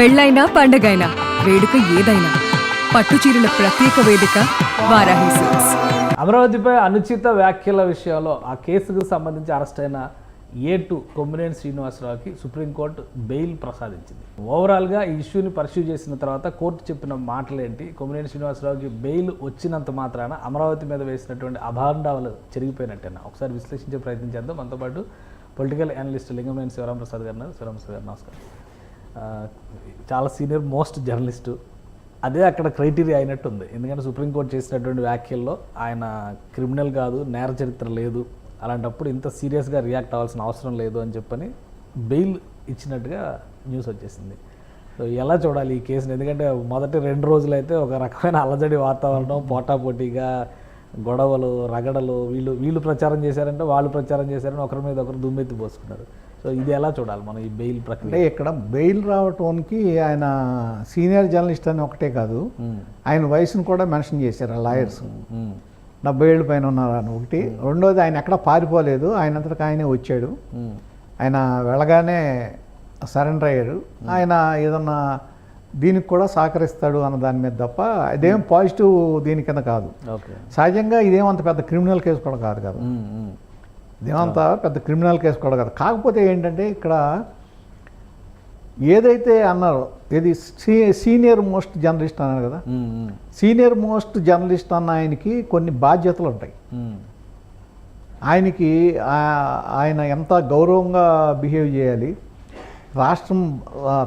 పెళ్ళైనా పండగైనా వేడుక ఏదైనా పట్టు చీరల ప్రత్యేక వేదిక వారాహి సిల్క్స్ అమరావతిపై అనుచిత వ్యాఖ్యల విషయంలో ఆ కేసుకు సంబంధించి అరెస్ట్ అయిన ఏ టు కొమ్మినేని శ్రీనివాసరావుకి సుప్రీంకోర్టు బెయిల్ ప్రసాదించింది. ఓవరాల్గా ఈ ఇష్యూని పర్సూ చేసిన తర్వాత కోర్టు చెప్పిన మాటలేంటి? కొమ్మినేని శ్రీనివాసరావుకి బెయిల్ వచ్చినంత మాత్రాన అమరావతి మీద వేసినటువంటి అభాండాలు చెరిగిపోయినట్టేనా? ఒకసారి విశ్లేషించే ప్రయత్నం చేద్దాం. మనతో పాటు పొలిటికల్ అనలిస్ట్ లింగంనేని శివరాం ప్రసాద్ గారు శివరాం ప్రసాద్ గారు నమస్కారం. చాలా సీనియర్ మోస్ట్ జర్నలిస్టు. అదే అక్కడ క్రైటీరియా అయినట్టు ఉంది ఎందుకంటే సుప్రీంకోర్టు చేసినటువంటి వ్యాఖ్యల్లో ఆయన క్రిమినల్ కాదు నేర చరిత్ర లేదు. అలాంటప్పుడు ఇంత సీరియస్గా రియాక్ట్ అవ్వాల్సిన అవసరం లేదు అని చెప్పని బెయిల్ ఇచ్చినట్టుగా న్యూస్ వచ్చేసింది. సో ఎలా చూడాలి ఈ కేసుని? ఎందుకంటే మొదటి రెండు రోజులైతే ఒక రకమైన అలజడి వాతావరణం పోటాపోటీగా గొడవలు రగడలు వీళ్ళు వీళ్ళు ప్రచారం చేశారంటే వాళ్ళు ప్రచారం చేశారని ఒకరి మీద ఒకరు దుమ్మెత్తి పోసుకున్నారు. సో ఇది ఎలా చూడాలి మనం ఈ బెయిల్ అంటే ప్రక్రియ ఇక్కడ బెయిల్ రావటానికి ఆయన సీనియర్ జర్నలిస్ట్ అని ఒకటే కాదు ఆయన వయసును కూడా మెన్షన్ చేశారు ఆ లాయర్స్. డెబ్బై ఏళ్ళు పైన ఉన్నారు అని ఒకటి. రెండోది ఆయన ఎక్కడ పారిపోలేదు ఆయన అంతటికి ఆయనే వచ్చాడు. ఆయన వెళ్ళగానే సరెండర్ అయ్యాడు ఆయన ఏదన్నా దీనికి కూడా సహకరిస్తాడు అన్న దాని మీద తప్ప ఇదేం పాజిటివ్ దీని కింద కాదు. సహజంగా ఇదేమంత పెద్ద క్రిమినల్ కేసు కూడా కాదు కదా. ఇదేమంత పెద్ద క్రిమినల్ కేసు కూడా కాదు. కాకపోతే ఏంటంటే ఇక్కడ ఏదైతే అన్నారో ఇది సీ సీనియర్ మోస్ట్ జర్నలిస్ట్ అన్నారు కదా సీనియర్ మోస్ట్ జర్నలిస్ట్ అన్న ఆయనకి కొన్ని బాధ్యతలు ఉంటాయి. ఆయనకి ఆయన ఎంత గౌరవంగా బిహేవ్ చేయాలి రాష్ట్రం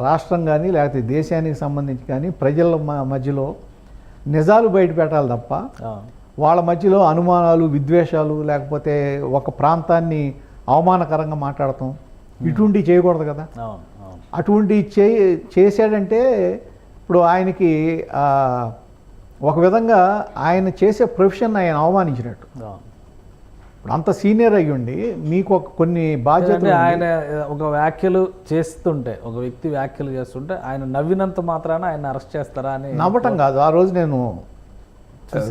రాష్ట్రం కానీ లేకపోతే దేశానికి సంబంధించి కానీ ప్రజల మధ్యలో నిజాలు బయట పెట్టాలి తప్ప వాళ్ళ మధ్యలో అనుమానాలు విద్వేషాలు లేకపోతే ఒక ప్రాంతాన్ని అవమానకరంగా మాట్లాడటం ఇటువంటివి చేయకూడదు కదా. అటువంటి చే చేశాడంటే ఇప్పుడు ఆయనకి ఒక విధంగా ఆయన చేసే ప్రొఫెషన్ ఆయన అవమానించినట్టు. ఇప్పుడు అంత సీనియర్ అయ్యి ఉండి మీకు ఒక కొన్ని బాధ్యతలు ఆయన ఒక వ్యాఖ్యలు చేస్తుంటే ఒక వ్యక్తి వ్యాఖ్యలు చేస్తుంటే ఆయన నవ్వినంత మాత్రాన ఆయన అరెస్ట్ చేస్తారా అని నవ్వటం కాదు. ఆ రోజు నేను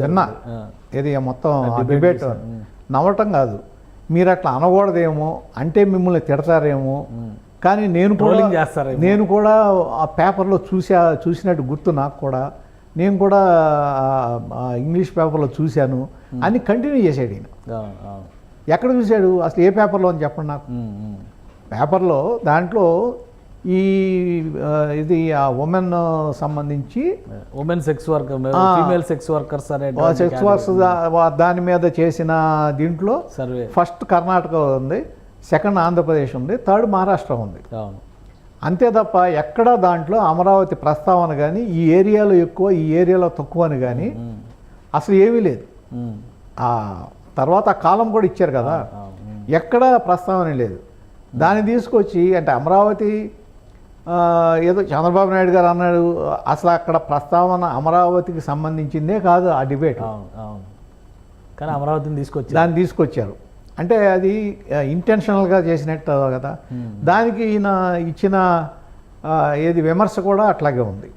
విన్నా. ఇది మొత్తం డిబేట్ నవ్వటం కాదు. మీరు అట్లా అనకూడదేమో అంటే మిమ్మల్ని తిడతారేమో కానీ నేను కూడా చేస్తారేమో. నేను కూడా ఆ పేపర్లో చూసా చూసినట్టు గుర్తు నాకు కూడా. నేను కూడా ఇంగ్లీష్ పేపర్లో చూశాను. అని కంటిన్యూ చేశాడు ఈయన. ఎక్కడ చూశాడు? అసలు ఏ పేపర్లో అని చెప్పండి నాకు? పేపర్లో దాంట్లో ఈ ఇది ఆ ఉమెన్ సంబంధించి women sex worker. Female sex workers అనే సెక్స్ వర్క్స్ దాని మీద చేసిన దీంట్లో సర్వే ఫస్ట్ కర్ణాటక ఉంది సెకండ్ ఆంధ్రప్రదేశ్ ఉంది థర్డ్ మహారాష్ట్ర ఉంది. అవును. అంతే తప్ప ఎక్కడ దాంట్లో అమరావతి ప్రస్తావన కానీ ఈ ఏరియాలో ఎక్కువ ఈ ఏరియాలో తక్కువ అని కానీ ఉమ్, అసలు ఏమీ లేదు. ఆ తర్వాత కాలం కూడా ఇచ్చారు కదా. ఉమ్, ఎక్కడ ప్రస్తావన లేదు. దాన్ని తీసుకొచ్చి అంటే అమరావతి ఏదో చంద్రబాబు నాయుడు గారు అన్నాడు అసలు అక్కడ ప్రస్తావన అమరావతికి సంబంధించిందే కాదు ఆ డిబేట్. అవును కానీ అమరావతిని తీసుకొచ్చి దాన్ని తీసుకొచ్చారు. అంటే అది ఇంటెన్షనల్గా చేసినట్టు కదా. దానికి ఈయన ఇచ్చిన ఏది విమర్శ కూడా అట్లాగే ఉంది.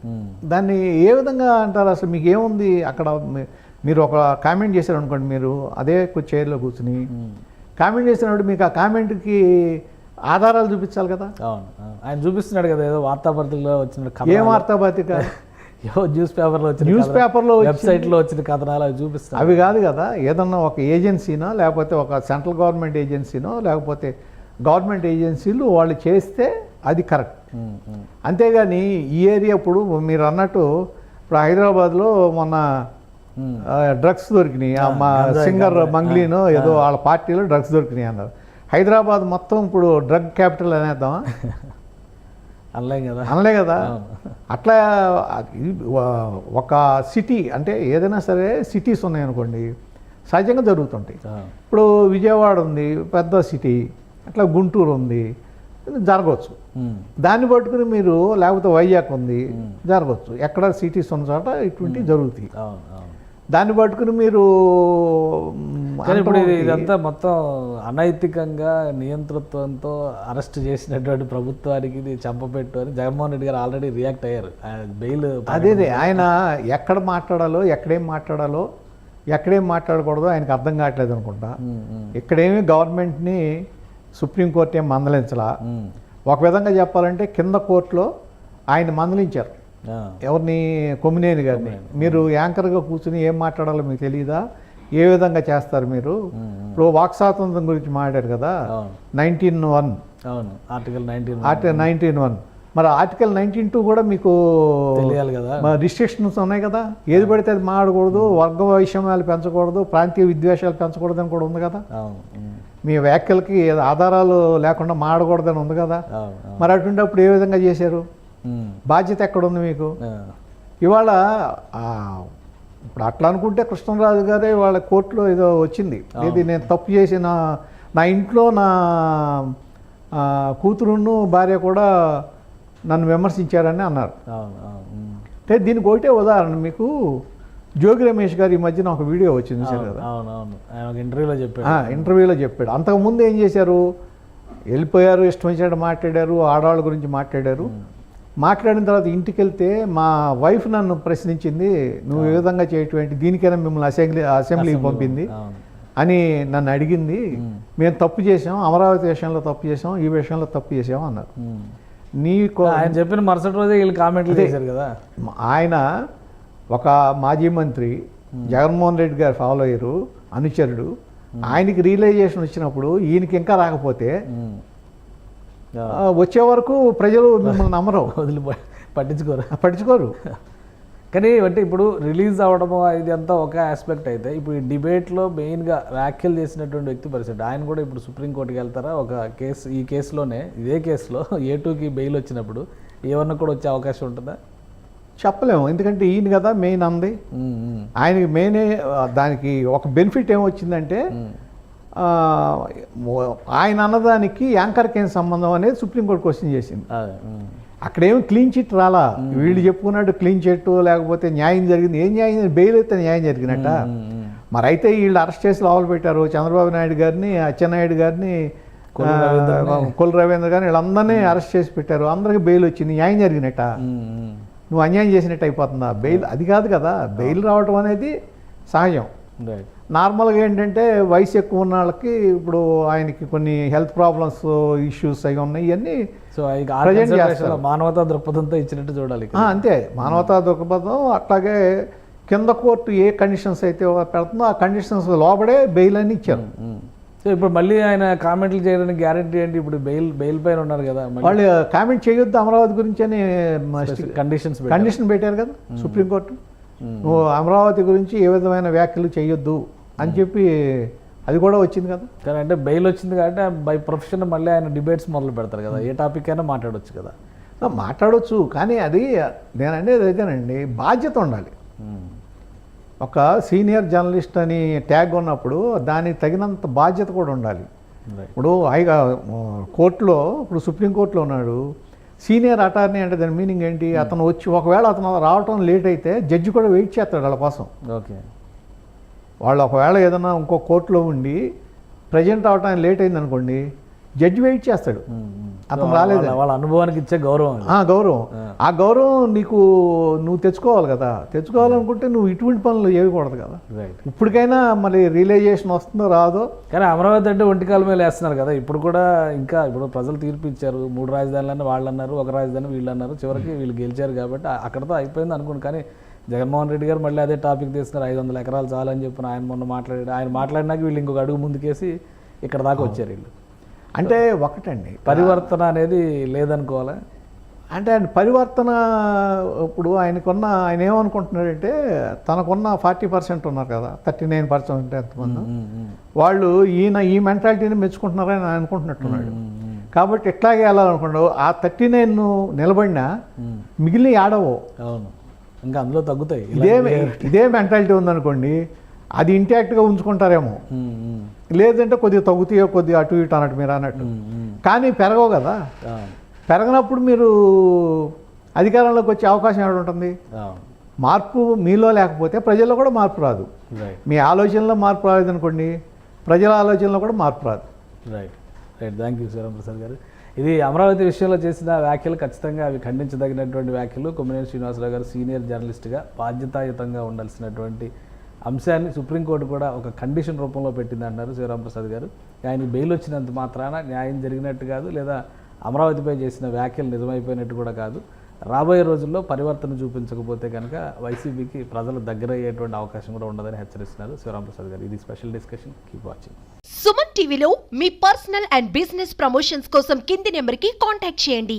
దాన్ని ఏ విధంగా అంటారు? అసలు మీకు ఏముంది అక్కడ మీరు ఒక కామెంట్ చేశారు అనుకోండి మీరు అదే చైర్లో కూర్చుని. కామెంట్ చేసినప్పుడు మీకు ఆ కామెంట్కి ఆధారాలు చూపించాలి కదా అవును. ఆయన చూపిస్తున్నాడు కదా ఏదో వార్తాపత్రికలో వచ్చిన ఏ. వార్తాపత్రిక ఏవో న్యూస్ పేపర్లో వచ్చిన న్యూస్ పేపర్లో. వెబ్సైట్లో వచ్చిన కథనాలు అవి చూపిస్తాడు అవి కాదు కదా ఏదన్నా ఒక ఏజెన్సీనో లేకపోతే ఒక సెంట్రల్ గవర్నమెంట్ ఏజెన్సీనో లేకపోతే గవర్నమెంట్ ఏజెన్సీలు వాళ్ళు చేస్తే అది కరెక్ట్ అంతేగాని ఈ ఏరియా ఇప్పుడు మీరు అన్నట్టు ఇప్పుడు హైదరాబాద్లో మొన్న. డ్రగ్స్ దొరికినాయి ఆ మా సింగర్. మంగ్లీనో ఏదో వాళ్ళ పార్టీలో డ్రగ్స్ దొరికినాయి అన్నారు హైదరాబాద్ మొత్తం ఇప్పుడు డ్రగ్ క్యాపిటల్ అనేద్దామా? అనలేం కదా. అనలే కదా. అట్లా ఒక సిటీ అంటే ఏదైనా సరే సిటీస్ ఉన్నాయనుకోండి సహజంగా జరుగుతుంటాయి. ఇప్పుడు విజయవాడ ఉంది పెద్ద సిటీ అట్లా గుంటూరు ఉంది జరగవచ్చు. దాన్ని పట్టుకుని మీరు లేకపోతే వైజాగ్ ఉంది జరగవచ్చు. ఎక్కడ సిటీస్ ఉన్న చోట ఇటువంటివి జరుగుతాయి. దాన్ని పట్టుకుని మీరు కానీ ఇప్పుడు ఇదంతా మొత్తం అనైతికంగా నియంతృత్వంతో అరెస్ట్ చేసినటువంటి ప్రభుత్వానికి ఇది చంపపెట్టు అని జగన్మోహన్ రెడ్డి గారు ఆల్రెడీ రియాక్ట్ అయ్యారు. బెయిల్ అదేదే ఆయన ఎక్కడ మాట్లాడాలో ఎక్కడేం మాట్లాడాలో ఎక్కడేం మాట్లాడకూడదో ఆయనకు అర్థం కావట్లేదు అనుకుంటా. ఇక్కడేమి గవర్నమెంట్ని సుప్రీంకోర్టు ఏం మందలించలా? ఒక విధంగా చెప్పాలంటే కింద కోర్టులో ఆయన మందలించారు. ఎవరిని కొమ్మినేని గారిని. మీరు యాంకర్గా కూర్చుని ఏం మాట్లాడాలో మీకు తెలియదా ఏ విధంగా చేస్తారు మీరు? ఇప్పుడు వాక్ స్వాతంత్రం గురించి మాట్లాడారు కదా? Nineteen one. అవును. Article nineteen article nineteen one. మరి ఆర్టికల్ నైన్టీన్ టూ కూడా మీకు తెలియాలి కదా. రిస్ట్రిక్షన్స్ ఉన్నాయి కదా? ఏది పడితే అది మాడకూడదు వర్గ వైషమ్యాలు పెంచకూడదు ప్రాంతీయ విద్వేషాలు పెంచకూడదు అని కూడా ఉంది కదా? మీ వ్యాఖ్యలకి ఆధారాలు లేకుండా మాడకూడదని ఉంది కదా? మరి అటువంటిప్పుడు ఏ విధంగా చేశారు? బాధ్యత ఎక్కడుంది మీకు? ఇవాళ ఇప్పుడు అట్లా అనుకుంటే కృష్ణరాజు గారే వాళ్ళ కోర్టులో ఏదో వచ్చింది. ఇది నేను తప్పు చేసిన నా ఇంట్లో నా కూతురును భార్య కూడా నన్ను విమర్శించారని అన్నారు. ఉమ్, అంటే దీనికి ఒకటే ఉదాహరణ మీకు జోగి రమేష్ గారు ఈ మధ్యన ఒక వీడియో వచ్చింది చూశారు కదా? ఇంటర్వ్యూలో చెప్పాడు. ఇంటర్వ్యూలో చెప్పాడు. అంతకుముందు ఏం చేశారు? వెళ్ళిపోయారు ఇష్టం వచ్చినట్టు మాట్లాడారు ఆడవాళ్ళ గురించి మాట్లాడారు. మాట్లాడిన తర్వాత ఇంటికి వెళ్తే మా వైఫ్ నన్ను ప్రశ్నించింది నువ్వు ఏ విధంగా చేయటం ఏంటి దీనికైనా మిమ్మల్ని అసెంబ్లీ అసెంబ్లీకి పంపింది అని నన్ను అడిగింది. మేము. తప్పు చేసాం అమరావతి విషయంలో తప్పు చేసాం ఈ విషయంలో తప్పు చేసాం అన్నారు. నీకు ఆయన చెప్పిన మరుసటి రోజే వీళ్ళు కామెంట్లు చేశారు కదా. ఆయన ఒక మాజీ మంత్రి జగన్మోహన్ రెడ్డి గారు ఫాలో అయ్యారు అనుచరుడు. ఆయనకి రియలైజేషన్ వచ్చినప్పుడు ఈయనకి ఇంకా రాకపోతే వచ్చే వరకు ప్రజలు మిమ్మల్ని నమ్మరు. వదిలిపోయి పట్టించుకోరు. పట్టించుకోరు. కానీ అంటే ఇప్పుడు రిలీజ్ అవ్వడము ఇది అంతా ఒక ఆస్పెక్ట్ అయితే ఇప్పుడు ఈ డిబేట్లో మెయిన్గా వ్యాఖ్యలు చేసినటువంటి వ్యక్తి పరిస్థితి. ఆయన కూడా ఇప్పుడు సుప్రీంకోర్టుకి వెళ్తారా? ఒక కేసు ఈ కేసులోనే ఇదే కేసులో ఏ టూకి బెయిల్ వచ్చినప్పుడు ఏమన్నా కూడా వచ్చే అవకాశం ఉంటుందా? చెప్పలేము. ఎందుకంటే ఈయన కదా మెయిన్ అంది. ఆయనకి మెయిన్ దానికి ఒక బెనిఫిట్ ఏమొచ్చిందంటే ఆయన అన్నదానికి యాంకర్కి ఏం సంబంధం అనేది సుప్రీంకోర్టు క్వశ్చన్ చేసింది. అక్కడేమి క్లీన్ చిట్ రాలా? వీళ్ళు చెప్పుకున్నట్టు క్లీన్ చిట్ లేకపోతే న్యాయం జరిగింది. ఏం న్యాయం బెయిల్ అయితే న్యాయం జరిగినట్ట. మరి అయితే వీళ్ళు అరెస్ట్ చేసి లోపల పెట్టారు. చంద్రబాబు నాయుడు గారిని అచ్చెన్నాయుడు గారిని. కొల్లు రవీంద్ర గారిని. వీళ్ళందరినీ అరెస్ట్ చేసి పెట్టారు. అందరికి బెయిల్ వచ్చింది. న్యాయం జరిగినట్ట. నువ్వు అన్యాయం చేసినట్టు అయిపోతుందా? బెయిల్ అది కాదు కదా. బెయిల్ రావటం అనేది సహజం. నార్మల్గా ఏంటంటే వయసు ఎక్కువ ఉన్న వాళ్ళకి ఇప్పుడు ఆయనకి కొన్ని హెల్త్ ప్రాబ్లమ్స్ ఇష్యూస్ అవి ఉన్నాయి ఇవన్నీ సో మానవతా దృక్పథంతో ఇచ్చినట్టు చూడాలి అంతే. మానవతా దృక్పథం అట్లాగే కింద కోర్టు ఏ కండిషన్స్ అయితే పెడుతుందో ఆ కండిషన్స్ లోపడే బెయిల్ అని ఇచ్చారు. సో ఇప్పుడు మళ్ళీ ఆయన కామెంట్లు చేయడానికి గ్యారెంటీ ఏంటి? ఇప్పుడు బెయిల్ బెయిల్ పైన ఉన్నారు కదా వాళ్ళు కామెంట్ చేయొద్దు అమరావతి గురించి అని కండిషన్స్ కండిషన్ పెట్టారు. కదా సుప్రీంకోర్టు. నువ్వు అమరావతి గురించి ఏ విధమైన వ్యాఖ్యలు చేయొద్దు అని చెప్పి అది కూడా వచ్చింది కదా? కానీ అంటే బెయిల్ వచ్చింది కాబట్టి బై ప్రొఫెషన్ మళ్ళీ ఆయన డిబేట్స్ మొదలు పెడతారు కదా ఏ టాపిక్ అయినా మాట్లాడొచ్చు కదా. ఆ, మాట్లాడొచ్చు కానీ అది నేను అనేది అదేనండి బాధ్యత ఉండాలి. ఒక సీనియర్ జర్నలిస్ట్ అని ట్యాగ్ ఉన్నప్పుడు దానికి తగినంత బాధ్యత కూడా ఉండాలి. ఇప్పుడు హైగా కోర్టులో ఇప్పుడు సుప్రీంకోర్టులో ఉన్నాడు సీనియర్ అటార్నీ అంటే దాని మీనింగ్ ఏంటి? అతను వచ్చి ఒకవేళ అతను రావటం లేట్ అయితే జడ్జి కూడా వెయిట్ చేస్తాడు వాళ్ళ కోసం. ఓకే. వాళ్ళు ఒకవేళ ఏదైనా ఇంకో కోర్టులో ఉండి ప్రజెంట్ అవటానికి లేట్ అయింది అనుకోండి జడ్జి వెయిట్ చేస్తాడు అతను రాలేదని. వాళ్ళ అనుభవానికి ఇచ్చే గౌరవం గౌరవం. ఆ. గౌరవం నీకు నువ్వు తెచ్చుకోవాలి కదా. తెచ్చుకోవాలనుకుంటే నువ్వు ఇటువంటి పనులు చేయకూడదు కదా. ఇప్పటికైనా మరి రియలైజేషన్ వస్తుందో రాదో. కానీ అమరావతి అంటే ఒంటికాల మీద వేస్తున్నారు కదా. ఇప్పుడు కూడా ఇంకా ఇప్పుడు ప్రజలు తీర్పు ఇచ్చారు. మూడు రాజధానులని వాళ్ళు అన్నారు ఒక రాజధాని వీళ్ళు అన్నారు. చివరికి వీళ్ళు గెలిచారు కాబట్టి అక్కడతో అయిపోయింది అనుకోండి కానీ జగన్మోహన్ రెడ్డి గారు మళ్ళీ అదే టాపిక్ తీసుకున్నారు. ఐదు వందల ఎకరాలు చాలని చెప్పిన ఆయన మొన్న మాట్లాడాడు. ఆయన మాట్లాడినాక వీళ్ళు ఇంకొక అడుగు ముందుకేసి ఇక్కడ దాకా వచ్చారు వీళ్ళు. అంటే ఒకటండి. పరివర్తన అనేది లేదనుకోవాలా? అంటే ఆయన పరివర్తన ఇప్పుడు ఆయనకున్న ఆయన ఏమనుకుంటున్నాడంటే తనకున్న ఫార్టీ పర్సెంట్ ఉన్నారు కదా థర్టీ నైన్ పర్సెంట్ ఎంతమంది వాళ్ళు ఈయన ఈ మెంటాలిటీని మెచ్చుకుంటున్నారని ఆయన అనుకుంటున్నట్టున్నాడు. కాబట్టి ఎట్లాగే వెళ్ళాలనుకున్నాడు ఆ థర్టీ నైన్ నిలబడినా మిగిలిన ఆడవు. అవును. ఇంకా అందులో తగ్గుతాయి. ఇదే ఇదే మెంటాలిటీ ఉందనుకోండి అది ఇంటాక్ట్గా ఉంచుకుంటారేమో. లేదంటే కొద్దిగా తగ్గుతాయో కొద్దిగా అటు ఇటు అన్నట్టు మీరు అన్నట్టు. కానీ పెరగవు కదా. పెరగనప్పుడు మీరు అధికారంలోకి వచ్చే అవకాశం ఎక్కడ ఉంటుంది? మార్పు మీలో లేకపోతే ప్రజల్లో కూడా మార్పు రాదు. రైట్ మీ ఆలోచనలో మార్పు రాలేదనుకోండి ప్రజల ఆలోచనలో కూడా మార్పు రాదు. Right right thank you Prasad గారు. ఇది అమరావతి విషయంలో చేసిన వ్యాఖ్యలు ఖచ్చితంగా అవి ఖండించదగినటువంటి వ్యాఖ్యలు. కొమ్మినేని శ్రీనివాసరావు గారు సీనియర్ జర్నలిస్ట్గా బాధ్యతాయుతంగా ఉండాల్సినటువంటి అంశాన్ని సుప్రీంకోర్టు కూడా ఒక కండిషన్ రూపంలో పెట్టింది అన్నారు శివరాంప్రసాద్ గారు. ఆయన బెయిల్ వచ్చినంత మాత్రాన న్యాయం జరిగినట్టు కాదు లేదా అమరావతిపై చేసిన వ్యాఖ్యలు నిజమైపోయినట్టు కూడా కాదు. రాబోయే రోజుల్లో పరివర్తన చూపించకపోతే కనుక వైసీపీకి ప్రజలు దగ్గర అయ్యేటువంటి అవకాశం కూడా ఉండదని హెచ్చరిస్తున్నారు శివరాం ప్రసాద్ గారు. ఇది special discussion. Keep watching Suman టీవీలో మీ పర్సనల్ అండ్ బిజినెస్ ప్రమోషన్స్ కోసం కింది నెంబర్కి కాంటాక్ట్ చేయండి.